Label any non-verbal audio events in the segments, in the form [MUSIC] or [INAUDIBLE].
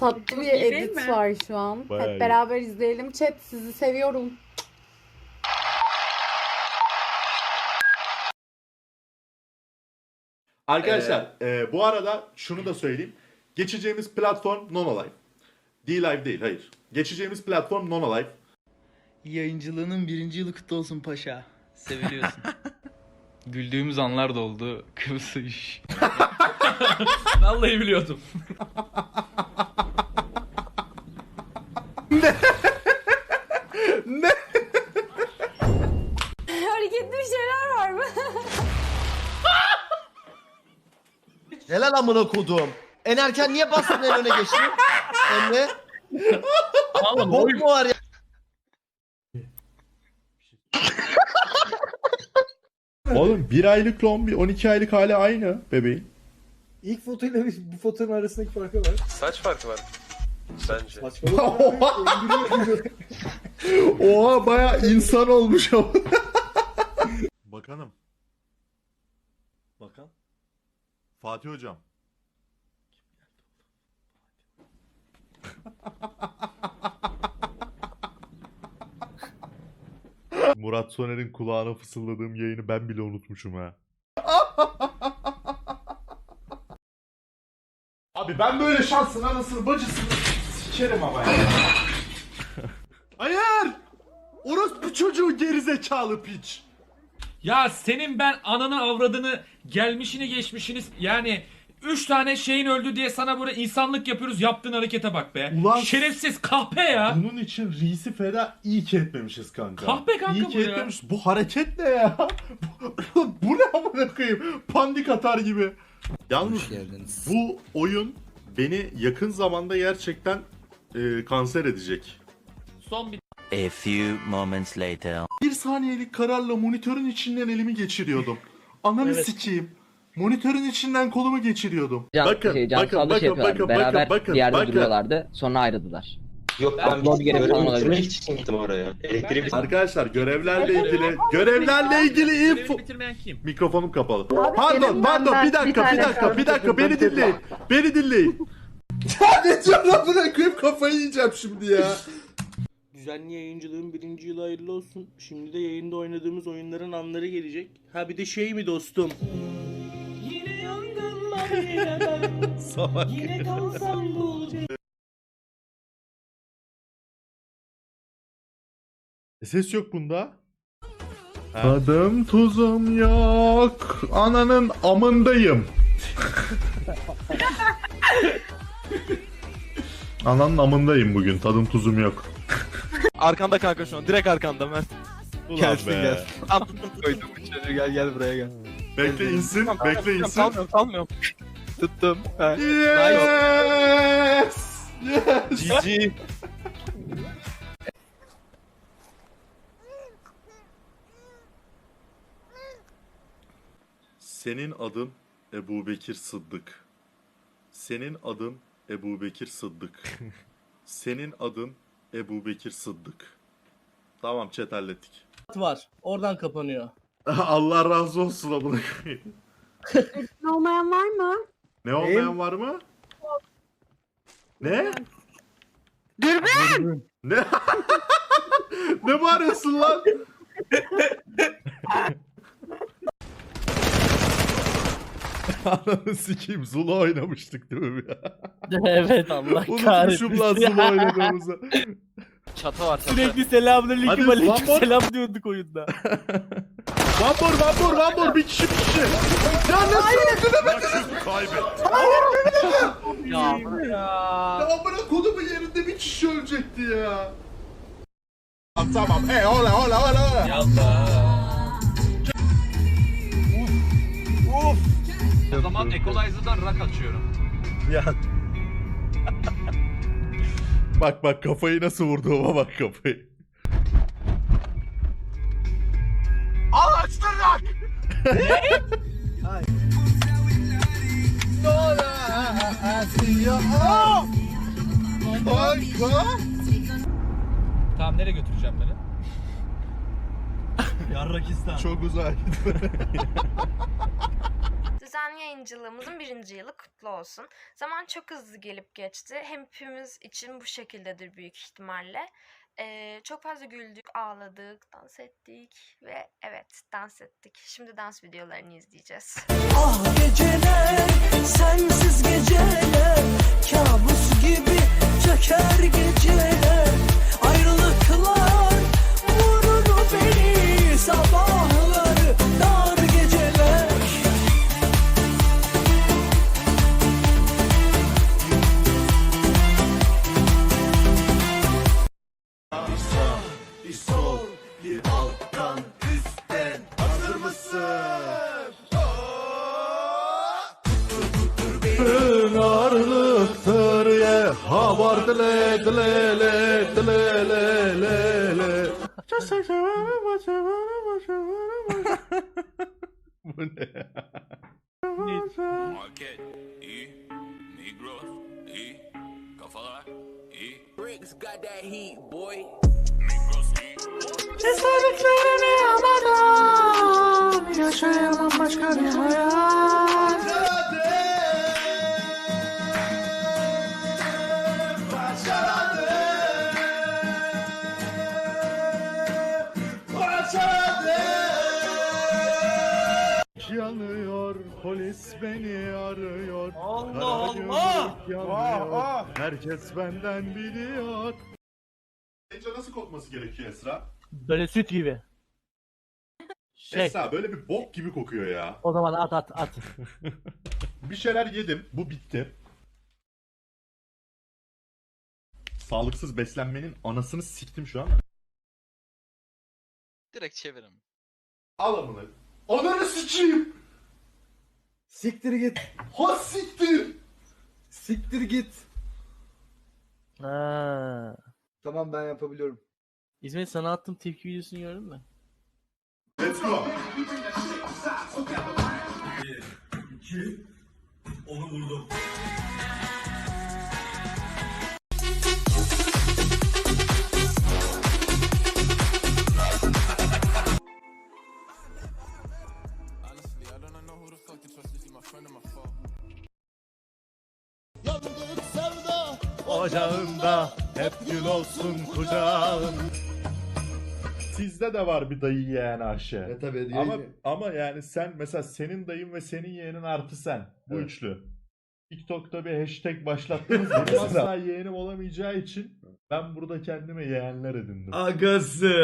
tatlı bir iyi değil edit mi? var şu an. Bayağı iyi. Hep beraber izleyelim. Chat sizi seviyorum. Arkadaşlar e, bu arada şunu da söyleyeyim. Geçeceğimiz platform Nonolive. D-Live değil hayır. Geçeceğimiz platform Nonolive. Yayıncılığının birinci yılı kutlu olsun paşa. Seviliyorsun. [LAUGHS] Güldüğümüz anlar da oldu. Kıvısı iş. [LAUGHS] Vallahi biliyordum. [LAUGHS] Hareketli bir şeyler var mı? Helal amına kodum. En erken niye bastın en öne geçtin? Emre. Bok mu var ya? Oğlum bir aylık lon bir 12 aylık hali aynı bebeğin. İlk fotoyla bu fotonun arasındaki farkı var. Saç farkı var. Bence. [LAUGHS] Oha baya insan olmuş ama. Bakanım. Bakan. Fatih hocam. Murat Soner'in kulağına fısıldadığım yayını ben bile unutmuşum ha. Abi ben böyle şansın anasını bacısını sikerim ama ya. Hayır! Orospu çocuğu gerizekalı piç. Ya senin ben ananı avradını gelmişini geçmişini yani Üç tane şeyin öldü diye sana burada insanlık yapıyoruz yaptığın harekete bak be. Ulan- Şerefsiz kahpe ya. Bunun için reisi feda iyi ki etmemişiz kanka. Kahpe kanka iyi bu ki ya. etmemiş. Bu hareket ne ya? [LAUGHS] bu, bu ne amına koyayım? Pandik atar gibi. Yalnız bu oyun beni yakın zamanda gerçekten e, kanser edecek. Son bir A few moments later. Bir saniyelik kararla monitörün içinden elimi geçiriyordum. [LAUGHS] Ananı sikeyim. Monitörün içinden kolumu geçiriyordum. Can, bakın, şey, bakın, Cansal'da bakın, şey yapıyorlar. bakın, Beraber bakın, bir yerde bakın. duruyorlardı. Sonra ayrıldılar. Yok ben bir şey görevimi bitirmek için gittim oraya. Elektriği bir Arkadaşlar görevlerle ilgili görevlerle ilgili info Görevi bitirmeyen kim? Mikrofonum kapalı. Abi pardon, benim pardon. benden Bir dakika, bir bir tane dakika, bir dakika. Beni dinleyin. Beni dinleyin. Ya ne diyorsun amına koyayım kafayı yiyeceğim şimdi ya. [LAUGHS] Düzenli yayıncılığın birinci yılı hayırlı olsun. Şimdi de yayında oynadığımız oyunların anları gelecek. Ha bir de şey mi dostum? Yine yangınlar yine ben. [LAUGHS] Salak. Yine kalsam bu Ses yok bunda. Tadım tuzum yok. Ananın amındayım. [LAUGHS] Ananın amındayım bugün. Tadım tuzum yok. [LAUGHS] Arkanda kanka şu an. Direkt arkanda Mert. Ulan Gelsin, be. gelsin. [LAUGHS] Tam koydum bu çocuğu. Gel gel buraya gel. Bekle insin, bekle insin. Salmıyorum salmıyorum. Tuttum. Ha. Yes! Yes! GG. Senin adın Ebu Bekir Sıddık. Senin adın Ebu Bekir Sıddık. [LAUGHS] Senin adın Ebu Bekir Sıddık. Tamam chat hallettik. var. Oradan kapanıyor. [LAUGHS] Allah razı olsun amına koyayım. Ne olmayan var mı? Ne olmayan var mı? Ne? Dürbün! Ne? [LAUGHS] ne bağırıyorsun lan? Ananı sikeyim Zula oynamıştık değil mi ya? [LAUGHS] evet Allah Unutmuşum lan Zula oynadığımızı. Çatı var çatı. Sürekli selamünaleyküm Hadi, aleyküm one more. selam diyorduk oyunda. [LAUGHS] More, one more. Bir kişi, bir kişi. Ya nasıl öldüremediniz? ya. Ya amına kodumun yerinde bir kişi ölecekti ya. Tamam, tamam. Hey, hola, hola, hola, hola. O zaman Equalizer'dan rak açıyorum. Bak bak kafayı nasıl vurduğuma bak kafayı. Al açtırrak! Tamam nereye götüreceğim beni? Çok uzak. [LAUGHS] Yayıncılığımızın birinci yılı kutlu olsun. Zaman çok hızlı gelip geçti. Hepimiz için bu şekildedir büyük ihtimalle. Ee, çok fazla güldük, ağladık, dans ettik ve evet dans ettik. Şimdi dans videolarını izleyeceğiz. Ah geceler, sensiz geceler Kabus gibi çöker geceler bir alttan, üstten hazır mısın? Ağırlıktır ye. Havar dile dile le dile le le le. Bu ne ya? Market, iyi Migros, iyi Kafalar, iyi Bricks got that heat boy Yaşayamam başka bir hayat. Yanıyor, polis beni arıyor. Allah Allah! yanıyor. Herkes benden biliyor. Sence nasıl kokması gerekiyor Esra? Böyle süt gibi. Şey, Esra böyle bir bok gibi kokuyor ya. o zaman at at at. [LAUGHS] Bir şeyler yedim. Bu bitti. Sağlıksız beslenmenin anasını siktim şu an. Direkt çevirin Al amına. Ananı sikeyim. Siktir git. Ha siktir. Siktir git. Ha. Tamam ben yapabiliyorum. İsmet sana attığım tepki videosunu gördün mü? Let's go. Ocağında hep gül olsun kucağın. Sizde de var bir dayı yeğen Ayşe. E tabii Ama ama yani sen mesela senin dayın ve senin yeğenin artı sen. Bu Evet. üçlü. TikTok'ta bir hashtag başlattınız? [LAUGHS] Asla yeğenim olamayacağı için ben burada kendime yeğenler edindim. Agası.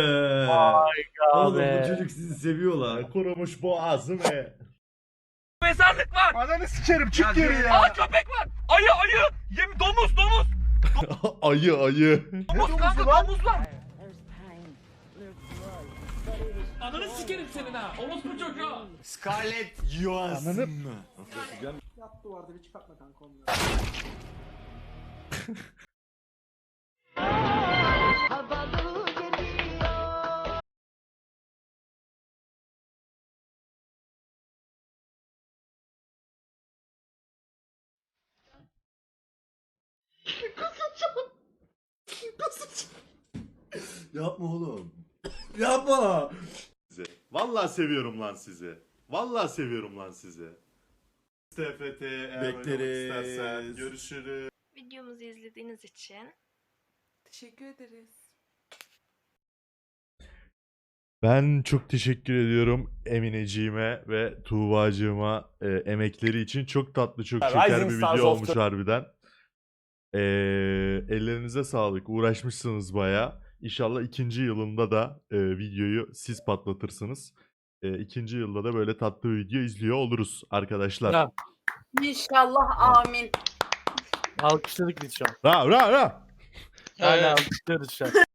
Oğlum bu çocuk sizi seviyorlar. Kurumuş boğazım ve... Mezarlık var. Ananı sikerim çık geri ya. Aa köpek var. Ayı ayı. Yem domuz domuz. Ayı ayı. Domuz kanka domuz var. Ananı sikerim senin ha. Orospu çocuğu. Scarlett Johansson. Ananı- Yap duvarda bir çıkartma kanka onu. Yapma oğlum. Yapma. Sizi. Vallahi seviyorum lan sizi. Vallahi seviyorum lan sizi. TFT eğer oynamak Bekleriz. istersen görüşürüz. Videomuzu izlediğiniz için Teşekkür ederiz. Ben çok teşekkür ediyorum Emineciğime ve Tuğbacığıma e, emekleri için. Çok tatlı, çok şeker bir video olmuş harbiden. E, ellerinize sağlık. Uğraşmışsınız baya. İnşallah ikinci yılında da e, videoyu siz patlatırsınız. E, ikinci yılda da böyle tatlı bir video izliyor oluruz arkadaşlar. Ya. İnşallah amin. Alkışladık biz şu an. Ra ra ra. Hala alkışlıyoruz şu an.